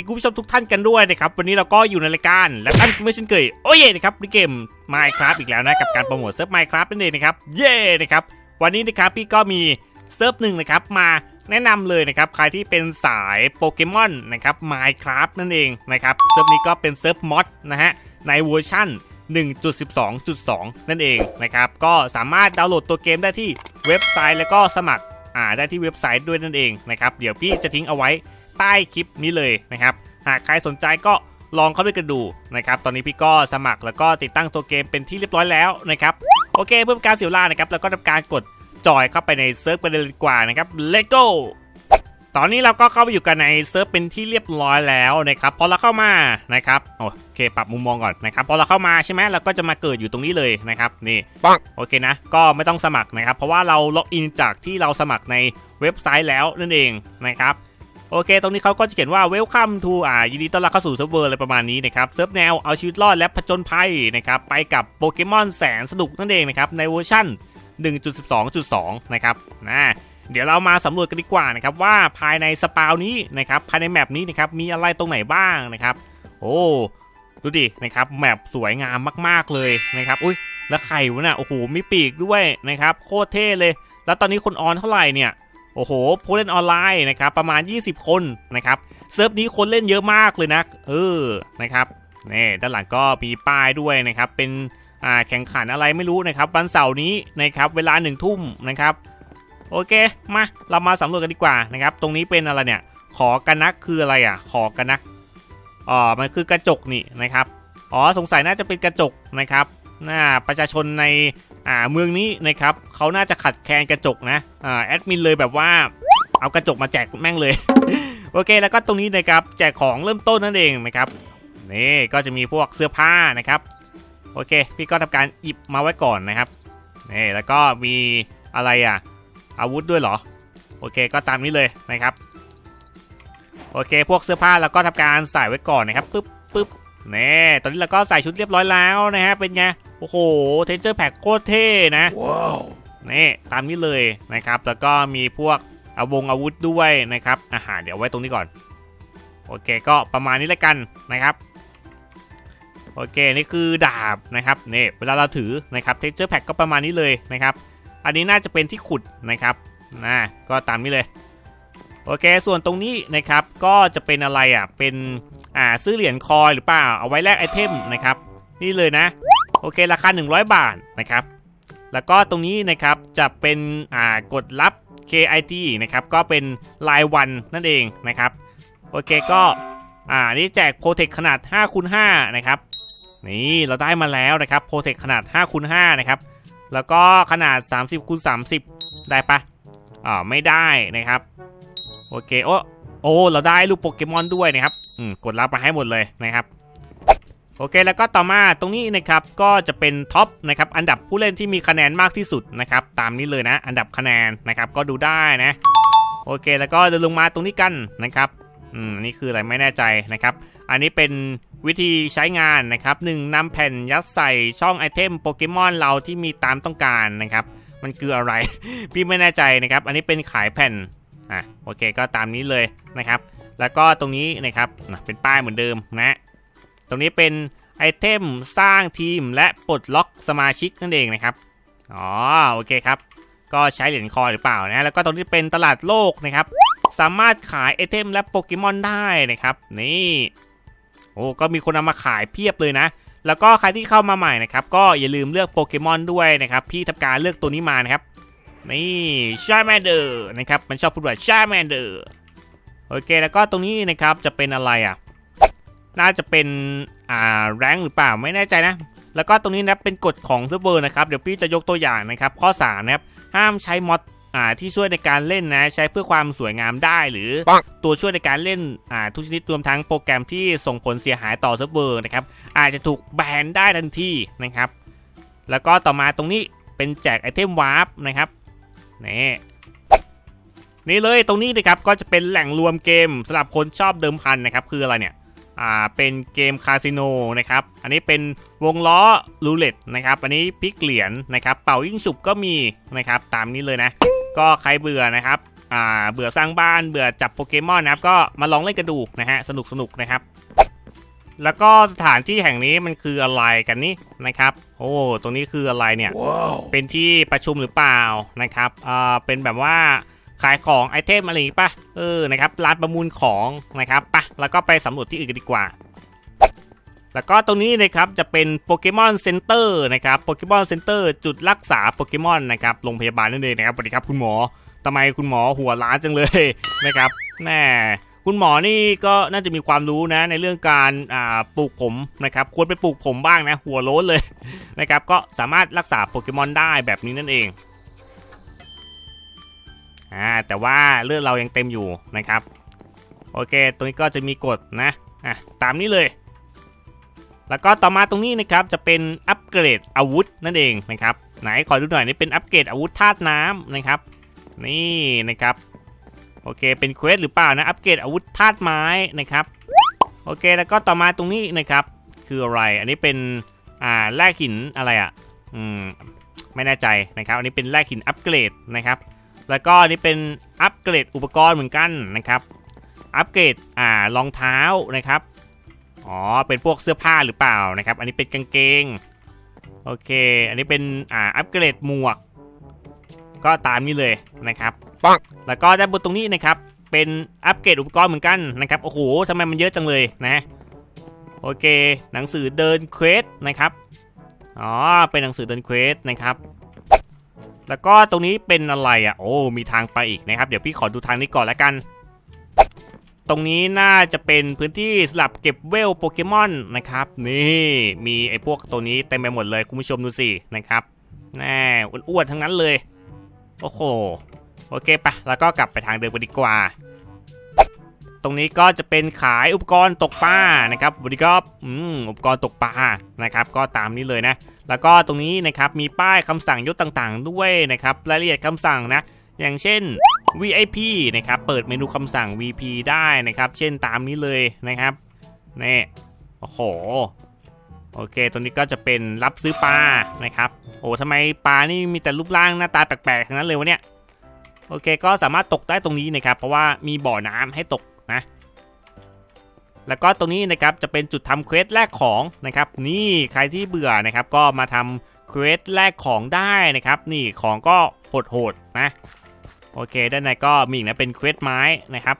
ดีคุณผู้ชมทุกท่านกันด้วยนะครับวันนี้เราก็อยู่ในรายการและท่านไม่เช่นเคยโอ้เย่นะครับในเกม Minecraft อีกแล้วนะกับการโปรโมทเซิร์ฟ Minecraft นั่นเองนะครับเย่นะครับวันนี้นะครับพี่ก็มีเซิร์ฟหนึ่งนะครับมาแนะนำเลยนะครับใครที่เป็นสายโปเกมอนนะครับ Minecraft นั่นเองนะครับเซิร์ฟนี้ก็เป็นเซิร์ฟมอดนะฮะในเวอร์ชั่น1.12.2 นั่นเองนะครับก็สามารถดาวน์โหลดตัวเกมได้ที่เว็บไซต์แล้วก็สมัครอ่าได้ที่เว็บไซต์ด้วยนั่นเองนะครับเดี๋ยวพี่จะทิ้งเอาไว้ ใต้คลิปนี้เลยนะครับ หากใครสนใจก็ลองเข้าด้วยกันดูนะครับ ตอนนี้พี่ก็สมัครแล้วก็ติดตั้งตัวเกมเป็นที่เรียบร้อยแล้วนะครับ โอเคเพื่อเป็นการเสียเวลานะครับแล้วก็ทำการกดจอยเข้าไปในเซิร์ฟกันเลยดีกว่านะครับ Let's go ตอนนี้เราก็เข้าไปอยู่กันในเซิร์ฟเป็นที่เรียบร้อยแล้วนะครับพอเราเข้ามานะครับโอเคปรับมุมมองก่อนนะครับพอเราเข้ามาใช่ไหมเราก็จะมาเกิดอยู่ตรงนี้เลยนะครับนี่ปังโอเคนะก็ไม่ต้องสมัครนะครับ เพราะว่าเราล็อกอินจากที่เราสมัครในเว็บไซต์แล้วนั่นเองนะครับ โอเค ตรงนี้เขาก็จะเขียนว่า welcome to อ่ายินดีต้อนรับเข้าสู่เซิร์ฟเวอร์อะไรประมาณนี้นะครับ เซิร์ฟแนวเอาชีวิตรอดและผจญภัยนะครับ ไปกับโปเกมอนแสนสนุกนั่นเองนะครับ ในเวอร์ชั่น 1.12.2 นะครับนะเดี๋ยวเรามาสำรวจกันดีกว่านะครับว่าภายในสปาวนี้นะครับภายในแมปนี้นะครับมีอะไรตรงไหนบ้างนะครับ โอ้ดูดินะครับแมปสวยงามมากๆเลยนะครับอุ้ยแล้วไข่วะน่ะโอ้โหมีปีกด้วยนะครับโคตรเท่เลย แล้วตอนนี้คนออนเท่าไหร่เนี่ย โอ้โหผู้เล่นออนไลน์นะครับประมาณ 20 คนนะครับเซิร์ฟนี้คนเล่นเยอะมากเลยนะเออนะครับนี่ด้านหลังก็มีป้ายด้วยนะครับเป็นอ่าแข่งขันอะไรไม่รู้นะครับวันเสาร์นี้นะครับเวลาหนึ่งทุ่มนะครับโอเคมาเรามาสำรวจกันดีกว่านะครับตรงนี้เป็นอะไรเนี่ยขอกันนักคืออะไรอะขอกันนักอ๋อมันคือกระจกนี่นะครับอ๋อสงสัยน่าจะเป็นกระจกนะครับน่าประชาชนใน อ่าเมืองนี้นะครับเขาน่าจะขัดแคลนกระจกนะอ่าแอดมินเลยแบบว่าเอากระจกมาแจกแม่งเลยโอเคแล้วก็ตรงนี้นะครับแจกของเริ่มต้นนั่นเองนะครับนี่ก็จะมีพวกเสื้อผ้านะครับโอเค พี่ก็ทำการหยิบมาไว้ก่อนนะครับนี่แล้วก็มีอะไรอะ อาวุธด้วยเหรอ โอเคก็ตามนี้เลยนะครับ โอเค พวกเสื้อผ้าเราก็ทำการใส่ไว้ก่อนนะครับปึ๊บปึ๊บ นี่ตอนนี้เราก็ใส่ชุดเรียบร้อยแล้วนะฮะ เป็นไง โอ้โห เทนเจอร์แพ็คโคตรเท่นะ ว้าวนี่ตามนี้เลยนะครับ แล้วก็มีพวกอาวงอาวุธด้วยนะครับ อาหารเดี๋ยวไว้ตรงนี้ก่อน โอเค ก็ประมาณนี้แล้วกันนะครับ โอเค นี่คือดาบนะครับนี่เวลาเราถือนะครับ เท x เจอร์แพ็ก็ประมาณนี้เลยนะครับ อันนี้น่าจะเป็นที่ขุดนะครับนะก็ตามนี้เลย โอเค ส่วนตรงนี้นะครับก็จะเป็นอะไรอะ เป็นอ่าซื้อเหรียญคอยหรือเปล่า เอาไว้แลกไอเทมนะครับ นี่เลยนะ โอเค ราคา 100 บาทนะครับ แล้วก็ตรงนี้นะครับจะเป็นอ่ากดรับ KIT นะครับ ก็เป็นรายวันนั่นเองนะครับ โอเคก็อ่านี่แจกโปรเทคขนาด5คูณ5นะครับ นี่เราได้มาแล้วนะครับโปรเทคขนาด5คูณ5นะครับ แล้วก็ขนาด 30คูณ30 ได้ปะอ่าไม่ได้นะครับ โอเคโอ้โอ้เราได้ลูกโปเกมอนด้วยนะครับอืมกดรับมาให้หมดเลยนะครับโอเคแล้วก็ต่อมาตรงนี้นะครับก็จะเป็นท็อปนะครับอันดับผู้เล่นที่มีคะแนนมากที่สุดนะครับตามนี้เลยนะ อันดับคะแนนนะครับก็ดูได้นะโอเคแล้วก็เดินลงมาตรงนี้กันนะครับอืมนี่คืออะไรไม่แน่ใจนะครับ อันนี้เป็นวิธีใช้งานนะครับหนึ่งนำแผ่นยัดใส่ช่องไอเทมโปเกมอนเราที่มีตามต้องการนะครับ มันคืออะไร พี่ไม่แน่ใจนะครับ อันนี้เป็นขายแผ่น อะโอเคก็ตามนี้เลยนะครับ แล้วก็ตรงนี้นะครับอะเป็นป้ายเหมือนเดิมนะ ตรงนี้เป็นไอเทมสร้างทีมและปลดล็อกสมาชิกนั่นเองนะครับอ๋อโอเคครับ ก็ใช้เหรียญคอยหรือเปล่านะแล้วก็ตรงนี้เป็นตลาดโลกนะครับ สามารถขายไอเทมและโปเกมอนได้นะครับ นี่โอ้ก็มีคนเอามาขายเพียบเลยนะ แล้วก็ใครที่เข้ามาใหม่นะครับ ก็อย่าลืมเลือกโปเกมอนด้วยนะครับ พี่ทำการเลือกตัวนี้มานะครับ นี่ชาแมนเดอร์นะครับมันชอบพูดว่าชาแมนเดอร์โอเคแล้วก็ตรงนี้นะครับจะเป็นอะไรอะ น่าจะเป็นอ่าแรงหรือเปล่าไม่แน่ใจนะ แล้วก็ตรงนี้นะเป็นกฎของเซิร์ฟเวอร์นะครับเดี๋ยวพี่จะยกตัวอย่างนะครับ ข้อ3นะครับห้ามใช้มอดอ่าที่ช่วยในการเล่นนะใช้เพื่อความสวยงามได้หรือปังตัวช่วยในการเล่นอ่าทุกชนิดรวมทั้งโปรแกรมที่ส่งผลเสียหายต่อเซิร์ฟเวอร์นะครับอาจจะถูกแบนได้ทันทีนะครับ แล้วก็ต่อมาตรงนี้เป็นแจกไอเทมวาร์ปนะครับ นี่นี่เลยตรงนี้นะครับก็จะเป็นแหล่งรวมเกมสำหรับคนชอบเดิมพันนะครับคืออะไรเนี่ยอ่าเป็นเกมคาสิโนนะครับอันนี้เป็นวงล้อรูเล็ตนะครับอันนี้พลิกเหรียญนะครับเป่ายิ่งฉุบก็มีนะครับตามนี้เลยนะ ก็ใครเบื่อนะครับอ่าเบื่อสร้างบ้านเบื่อจับโปเกมอนนะครับก็มาลองเล่นกันดูนะฮะสนุกสนุกนะครับ แล้วก็สถานที่แห่งนี้มันคืออะไรกันนี่นะครับ โอ้ตรงนี้คืออะไรเนี่ยเป็นที่ประชุมหรือเปล่านะครับเอ่อเป็นแบบว่าขายของไอเทมอะไรอย่างงี้ป่ะเออนะครับร้านประมูลของนะครับป่ะแล้วก็ไปสำรวจที่อื่นกันดีกว่า แล้วก็ตรงนี้นะครับจะเป็นโปเกมอนเซ็นเตอร์นะครับโปเกมอนเซ็นเตอร์จุดรักษาโปเกมอนนะครับโรงพยาบาลนั่นเองนะครับสวัสดีครับคุณหมอทำไมคุณหมอหัวล้านจังเลยนะครับแน่ คุณหมอนี่ก็น่าจะมีความรู้นะในเรื่องการปลูกผมนะครับควรไปปลูกผมบ้างนะ หัวโล้นเลยนะครับก็สามารถรักษาโปเกมอนได้แบบนี้นั่นเองอ่าแต่ว่าเลือดเรายังเต็มอยู่นะครับ โอเค ตรงนี้ก็จะมีกฎนะอะตามนี้เลย แล้วก็ต่อมาตรงนี้นะครับจะเป็นอัปเกรดอาวุธนั่นเองนะครับไหนขอดูหน่อยนี่เป็นอัปเกรดอาวุธธาตุน้ำนะครับ นี่นะครับ โอเค เป็นเควสหรือเปล่านะ อัปเกรดอาวุธธาตุไม้นะครับ โอเค แล้วก็ต่อมาตรงนี้นะครับ คืออะไร อันนี้เป็น อ่าแร่หินอะไรอะ อืม ไม่แน่ใจนะครับ อันนี้เป็นแร่หินอัปเกรดนะครับ แล้วก็อันนี้เป็นอัปเกรดอุปกรณ์เหมือนกันนะครับ อัปเกรด อ่า รองเท้านะครับ อ๋อ เป็นพวกเสื้อผ้าหรือเปล่านะครับ อันนี้เป็นกางเกง โอเค อันนี้เป็น อ่า อัปเกรดหมวก ก็ตามนี้เลยนะครับปังแล้วก็ด้านบนตรงนี้นะครับ เป็นอัปเกรดอุปกรณ์เหมือนกันนะครับโอ้โหทำไมมันเยอะจังเลยนะโอเค หนังสือเดินเควสนะครับอ๋อเป็นหนังสือเดินเควสนะครับ แล้วก็ตรงนี้เป็นอะไรอะโอ้มีทางไปอีกนะครับ เดี๋ยวพี่ขอดูทางนี้ก่อนแล้วกัน ตรงนี้น่าจะเป็นพื้นที่สำหรับเก็บเวลโปเกมอนนะครับ นี่มีไอ้พวกตัวนี้เต็มไปหมดเลยคุณผู้ชมดูสินะครับแน่อ้วนๆทั้งนั้นเลย โอ้โห โอเคปะแล้วก็กลับไปทางเดิมกันดีกว่า ตรงนี้ก็จะเป็นขายอุปกรณ์ตกปลานะครับบริกรอืมอุปกรณ์ตกปลานะครับ ก็ตามนี้เลยนะ แล้วก็ตรงนี้นะครับมีป้ายคำสั่งยศต่างๆ ด้วยนะครับรายละเอียดคำสั่งนะ อย่างเช่น VIP นะครับ เปิดเมนูคำสั่ง VP ได้นะครับ เช่นตามนี้เลยนะครับนี่โอ้โห โอเคตรงนี้ก็จะเป็นรับซื้อปลานะครับ โอ้ทำไมปลานี่มีแต่รูปร่างหน้าตาแปลกๆทั้งนั้นเลยวะเนี่ย โอเค ก็สามารถตกได้ตรงนี้นะครับ เพราะว่ามีบ่อน้ำให้ตกนะ แล้วก็ตรงนี้นะครับจะเป็นจุดทำเควสแลกของนะครับ นี่ใครที่เบื่อนะครับ ก็มาทำเควสแลกของได้นะครับ นี่ของก็โหดๆนะ โอเค ด้านในก็มีอีกนะเป็นเควสไม้นะครับ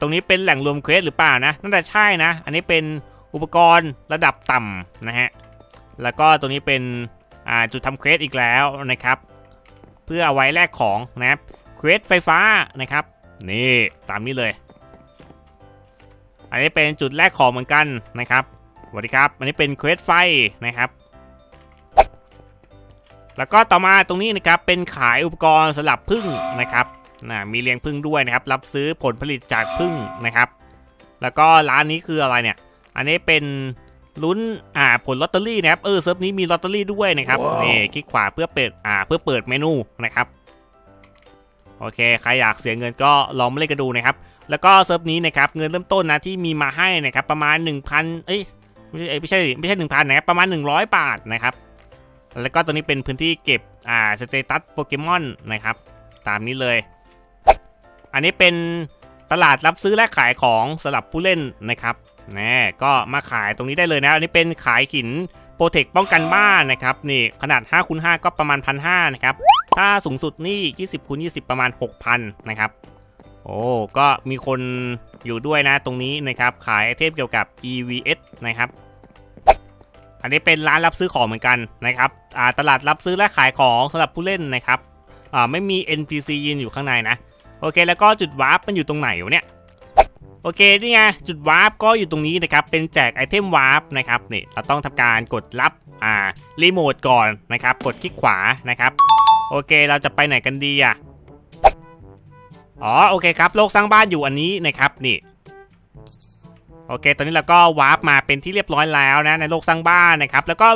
ตรงนี้เป็นแหล่งรวมเควสหรือเปล่านะน่าจะใช่นะ อันนี้เป็นอุปกรณ์ระดับต่ำนะฮะ แล้วก็ตรงนี้เป็นจุดทำเควสอีกแล้วนะครับ เพื่อเอาไว้แลกของนะครับเควสไฟฟ้านะครับ นี่ตามนี้เลย อันนี้เป็นจุดแลกของเหมือนกันนะครับสวัสดีครับ อันนี้เป็นเควสไฟนะครับ แล้วก็ต่อมาตรงนี้นะครับเป็นขายอุปกรณ์สำหรับพึ่งนะครับ นะมีเลี้ยงพึ่งด้วยนะครับ รับซื้อผลผลิตจากพึ่งนะครับ แล้วก็ร้านนี้คืออะไรเนี่ย อันนี้เป็นลุ้นอ่าผลลอตเตอรี่นะครับเออเซิร์ฟนี้มีลอตเตอรี่ด้วยนะครับว้าวนี่คลิกขวาเพื่อเปิดอ่าเพื่อเปิดเมนูนะครับโอเคใครอยากเสียเงินก็ลองมาเล่นกันดูนะครับ แล้วก็เซิร์ฟนี้นะครับเงินเริ่มต้นนะที่มีมาให้นะครับประมาณ 1,000เอ้ยไม่ใช่เอ้ยไม่ใช่ไม่ใช่1,000นะครับประมาณ 100 บาทนะครับ แล้วก็ตัวนี้เป็นพื้นที่เก็บอ่าสเตตัสโปเกมอนนะครับ ตามนี้เลย อันนี้เป็นตลาดรับซื้อและขายของสำหรับผู้เล่นนะครับแน่ก็มาขายตรงนี้ได้เลยนะ อันนี้เป็นขายหินโปรเทคป้องกันบ้านนะครับ นี่ขนาด5คูณ5ก็ประมาณ1,500นะครับ ถ้าสูงสุดนี่ 20คูณ20 ประมาณ 6,000 นะครับ โอ้ ก็มีคนอยู่ด้วยนะตรงนี้นะครับ ขายไอเทมเกี่ยวกับ EVS นะครับ อันนี้เป็นร้านรับซื้อของเหมือนกันนะครับอ่าตลาดรับซื้อและขายของสำหรับผู้เล่นนะครับอ่าไม่มี NPC ยืนอยู่ข้างในนะ โอเค แล้วก็จุดวาร์ปมันอยู่ตรงไหนวะเนี่ยโอเคนี่ไงจุดวาร์ปก็อยู่ตรงนี้นะครับเป็นแจกไอเทมวาร์ปนะครับนี่เราต้องทำการกดรับอ่ารีโมทก่อนนะครับกดคลิกขวานะครับโอเคเราจะไปไหนกันดีอะอ๋อโอเคครับโลกสร้างบ้านอยู่อันนี้นะครับนี่โอเค ตอนนี้เราก็วาร์ปมาเป็นที่เรียบร้อยแล้วนะในโลกสร้างบ้านนะครับแล้วก็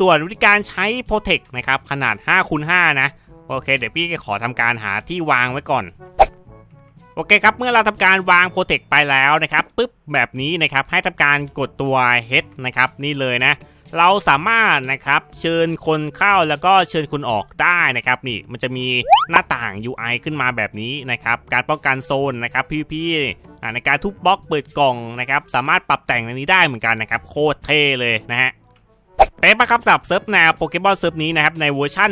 ส่วนวิธีการใช้โปรเทคนะครับขนาด5คูณ5นะ โอเค เดี๋ยวพี่ขอทำการหาที่วางไว้ก่อน โอเคครับ เมื่อเราทำการวางโปรเทคไปแล้วนะครับปุ๊บแบบนี้นะครับให้ทำการกดตัว H นะครับนี่เลยนะ เราสามารถนะครับเชิญคนเข้าแล้วก็เชิญคนออกได้นะครับนี่มันจะมีหน้าต่าง UI ขึ้นมาแบบนี้นะครับ การป้องกันโซนนะครับพี่ๆในการทุบบล็อกเปิดกล่องนะครับ สามารถปรับแต่งในนี้ได้เหมือนกันนะครับ โคตรเท่เลยนะฮะ เป็นปะครับสำหรับเซิร์ฟแนวโปเกมอนเซิร์ฟนี้นะครับในเวอร์ชัน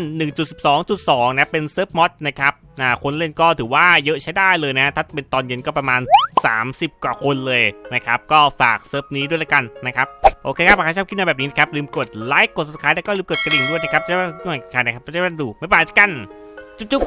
1.12.2 นะเป็นเซิร์ฟมอดนะครับอ่าคนเล่นก็ถือว่าเยอะใช้ได้เลยนะ ถ้าเป็นตอนเย็นก็ประมาณ 30 กว่าคนเลยนะครับ ก็ฝากเซิร์ฟนี้ด้วยละกันนะครับ โอเคครับหากใครชอบคลิปแนวแบบนี้นครับ ลืมกดไลค์กด subscribe แล้วก็ลืมกดกระดิ่งด้วยนะครับ จะได้ไม่พลาดการนะครับจะได้ไม่ดูไม่บายกัน จุ๊บ